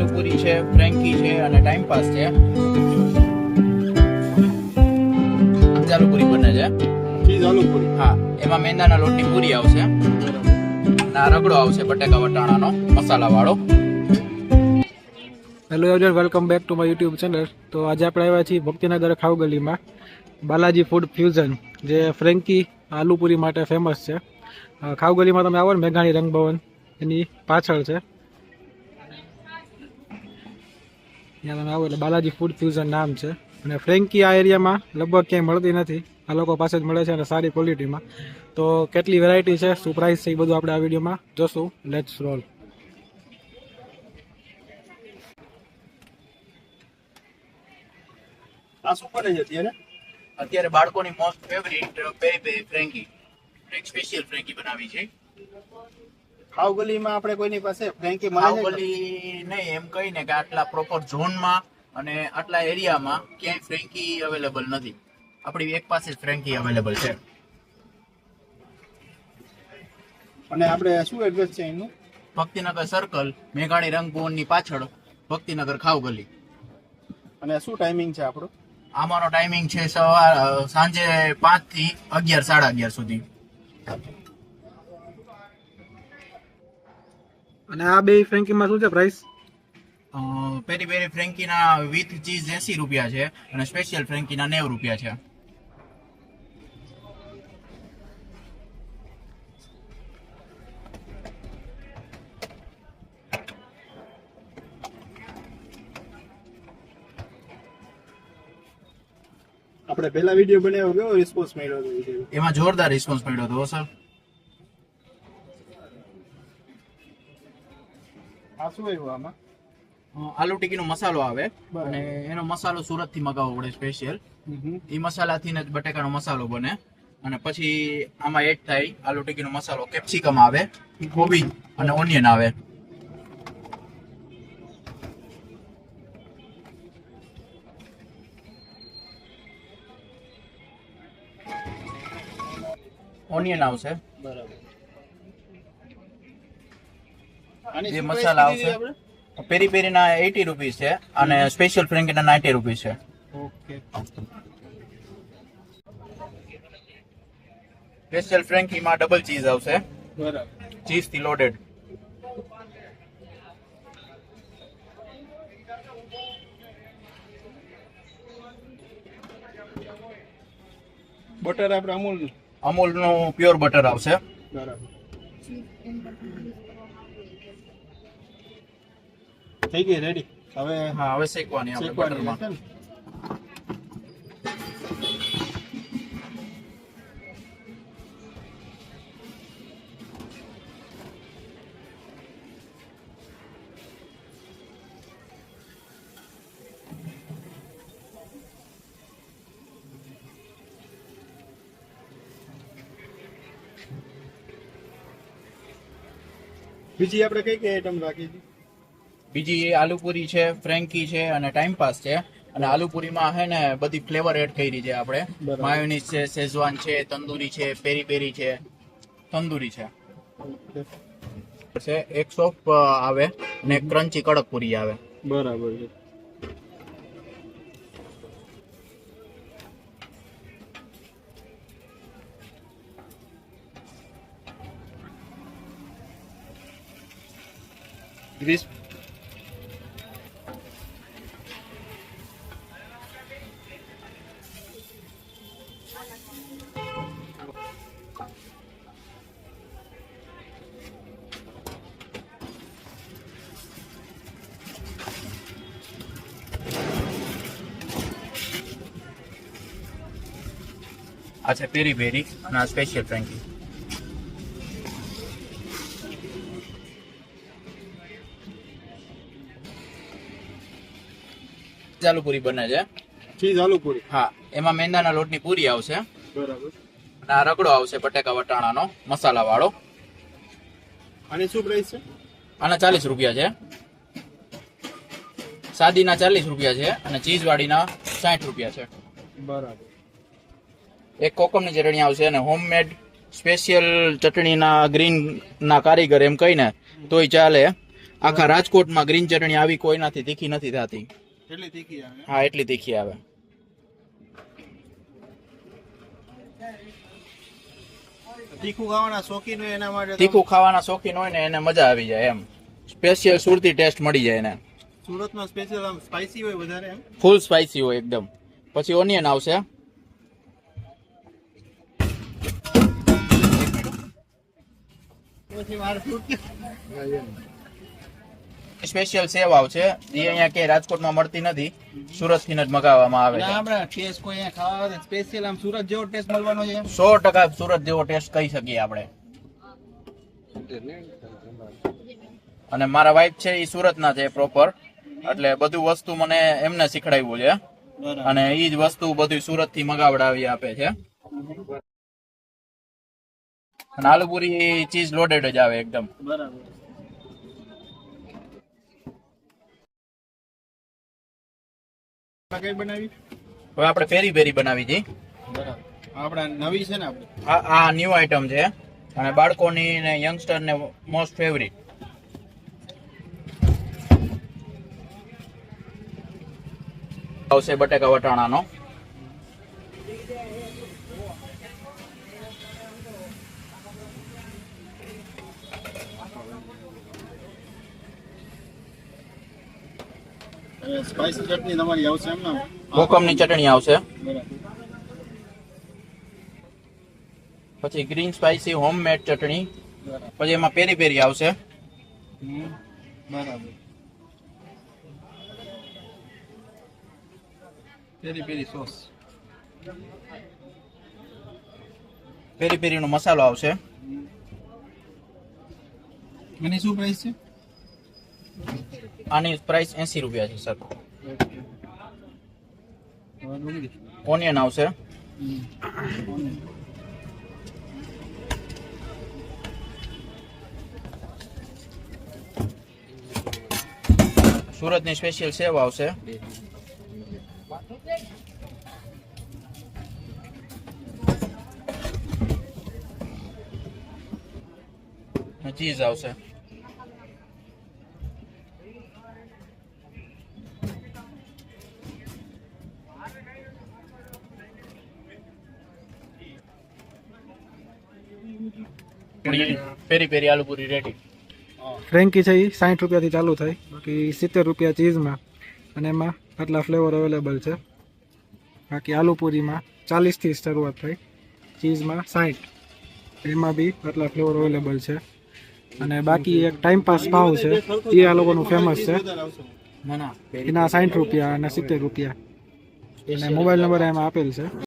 આલુપુરી છે ફ્રેન્કી છે અને ટાઈમ પાસ છે. આલુપુરી બને છે? ચીઝ આલુપુરી હા એમાં મેંદાના લોટની પૂરી આવશે. ના રગડો આવશે બટેકા વટાણાનો મસાલા વાળો hello everyone welcome back to my YouTube channel તો આજે આપણે આવ્યા છીએ ભક્તિનગર ખાઉગલીમાં બાલાજી ફૂડ ફ્યુઝન જે ફ્રેન્કી આલુપુરી માટે ફેમસ છે. ખાઉગલીમાં ખાવગલીમાં તમે આવો ને મેઘાણી રંગભવન એની પાછળ છે. ત્યાં તમે આવો એટલે બાલાજી ફૂડ ફ્યુઝન નામ છે. અને ફ્રેન્કી આ એરિયામાં લગભગ ક્યાંય મળતી નથી. આ લોકો પાસે જ મળે છે અને સારી ક્વોલિટીમાં તો કેટલી વેરાયટી છે? શું પ્રાઇસ છે એ બધું આપણે આ વિડીયોમાં જોશું. લેટ્સ રોલ આ શું છે અત્યારે? અત્યારે બાળકોની મોસ્ટ ફેવરિટ પેરી પેરી ફ્રેન્કી એક સ્પેશિયલ ફ્રેન્કી બનાવી છે. ખાવ ગલીમાં આપણે કોઈની પાસે ફ્રેન્કી મળે છે? નહીં એમ કહીને કે આટલા પ્રોપર ઝોનમાં અને આટલા એરિયામાં ક્યાંય ફ્રેન્કી અવેલેબલ નથી. આપણી એક પાસે જ ફ્રેન્કી અવેલેબલ છે. અને આપણે શું એડ્રેસ છે એનું ભક્તિનગર સર્કલ મેઘાણી રંગભવનની પાછળ ભક્તિનગર ખાવગલી અને શું ટાઈમિંગ છે આપણો? અમારો ટાઈમિંગ છે સવાર સાંજે પાંચથી અગિયાર સાડા અગિયાર સુધી. અને આ બે ફ્રેન્કીમાં શું છે પ્રાઇસ પેરી પેરી ફ્રેન્કીના વિથ ચીઝ એસી રૂપિયા છે અને સ્પેશિયલ ફ્રેન્કીના નેવ રૂપિયા છે. આપણે પહેલા વીડિયો બનાવ્યો કેવો રિસ્પોન્સ મળ્યો હતો એમાં જોરદાર રિસ્પોન્સ મળ્યો હતો સર આ શું આવ્યું આમાં? આલુ ટીકીનો મસાલો આવે અને એનો મસાલો સુરતથી મગાવવો પડે સ્પેશિયલ. એ મસાલાથી જ બટેકાનો મસાલો બને. અને પછી આમાં એડ થાય આલુ ટીકીનો મસાલો કેપ્સિકમ આવે કોબી અને ઓનિયન આવે. ઓનિયન આવશે. બરાબર આની જે મસાલા આવશે? પેરી પેરી પેરીના એટી રૂપીસ છે અને સ્પેશિયલ ફ્રેન્કીના નાઇન્ટી રૂપીસ છે. સ્પેશિયલ સ્પેશિયલ ફ્રેન્કીમાં ડબલ ચીઝ આવશે. બરાબર. ચીઝથી લોડેડ બટર આપણે અમૂલ અમૂલનું પ્યોર બટર આવશે. બરાબર. થઈ ગઈ રેડી હવે હા હવે શેકવાની આપણે બટરમાં બીજી આપણે કઈ કઈ આઈટમ રાખી છે બીજી આલુપુરી છે ફ્રેન્કી છે અને ટાઈમ પાસ છે. અને આલુપુરીમાં છે ને બધી ફ્લેવર એડ કરી છે આપણે. માયોનીઝ છે શેઝવાન છે તંદૂરી છે પેરી પેરી છે. તંદૂરી છે. છે એક સોપ આવે અને ક્રન્ચી કડક પૂરી આવે. બરાબર છે. ગ્રીસ આ છે પેરી પેરી અને આ સ્પેશિયલ ફ્રેન્કી આલુપુરી બને છે ચીઝ આલુ પૂરી હા એમાં મેંદાના લોટની પૂરી આવશે બરાબર. અને આ રગડો આવશે બટેકા વટાણાનો મસાલા વાળો અને શું પ્રાઇસ છે? આના ચાલીસ રૂપિયા છે સાદીના ચાલીસ રૂપિયા છે અને ચીઝ વાળીના સાઠ રૂપિયા છે. બરાબર. એક કોકમની ચટણી આવશે અને હોમમેડ સ્પેશિયલ ચટણીના ગ્રીન ના કારીગર એમ કહીને તોય ચાલે. આખા રાજકોટમાં ગ્રીન ચટણી આવી કોઈનાથી તીખી નથી થતી. એટલી તીખી આવે? હા એટલી તીખી આવે. તીખું ખાવાના શોખીન હોય એના માટે તીખું ખાવાના શોખીન હોય ને એને મજા આવી જાય એમ. સ્પેશિયલ સુરતી ટેસ્ટ મળી જાય એને. સુરતમાં સ્પેશિયલ આમ સ્પાઇસી હોય વધારે ફૂલ સ્પાઇસી હોય એકદમ. પછી ઓનિયન આવશે. પછી સ્પેશિયલ સેવ આવશે જે અહીંયા કે રાજકોટમાં મળતી નથી સુરતથી જ મગાવવામાં આવે છે. આપણે ટેસ્ટ કોઈ અહીંયા ખાવા આવે સ્પેશિયલ આમ સુરત જેવો ટેસ્ટ મળવાનો છે સો ટકા સુરત જેવો ટેસ્ટ કહી શકીએ આપણે. અને મારા વાઈફ છે એ સુરતના છે પ્રોપર એટલે બધું વસ્તુ મને એમને શીખડાવ્યું છે. અને એ જ વસ્તુ બધું સુરતથી મગાવડાવી આપે છે. અને આલુપુરી ચીઝ લોડેડ જ આવે એકદમ. બરાબર. કઈ બનાવી? હવે આપણે પેરી પેરી બનાવી હતી. બરાબર. નવી છે ને આપણે? આ આ ન્યૂ આઈટમ છે. અને બાળકોની ને યંગસ્ટર ને મોસ્ટ ફેવરિટ આવશે બટેકા વટાણાનો. સ્પાઇસી ચટણી તમારી આવશે એમ ને? કોકમની ચટણી આવશે. પછી ગ્રીન સ્પાઇસી હોમમેડ ચટણી. પછી એમાં પેરી પેરી આવશે. બરાબર. પેરી પેરી સોસ. પેરી પેરીનો મસાલો આવશે. એની શું પ્રાઇસ છે? આની પ્રાઇસ એસી રૂપિયા છે સર ઓનિયન આવશે. સુરતની સ્પેશિયલ સેવ આવશે. ચીઝ આવશે. પેરી પેરી આલુ પૂરી રેડી ફ્રેન્કી છે એ સાઠ રૂપિયાથી ચાલુ થાય, બાકી સિત્તેર રૂપિયા ચીઝમાં. અને એમાં આટલા ફ્લેવર અવેલેબલ છે. બાકી આલુપુરીમાં ચાલીસથી શરૂઆત થાય, ચીઝમાં સાઠ એમાં બી આટલા ફ્લેવર અવેલેબલ છે. અને બાકી એક ટાઈમ પાસ ભાવ છે એ આ લોકોનું ફેમસ છે. એના સાઠ રૂપિયા અને સિત્તેર રૂપિયા. અને મોબાઈલ નંબર એમાં આપેલ છે.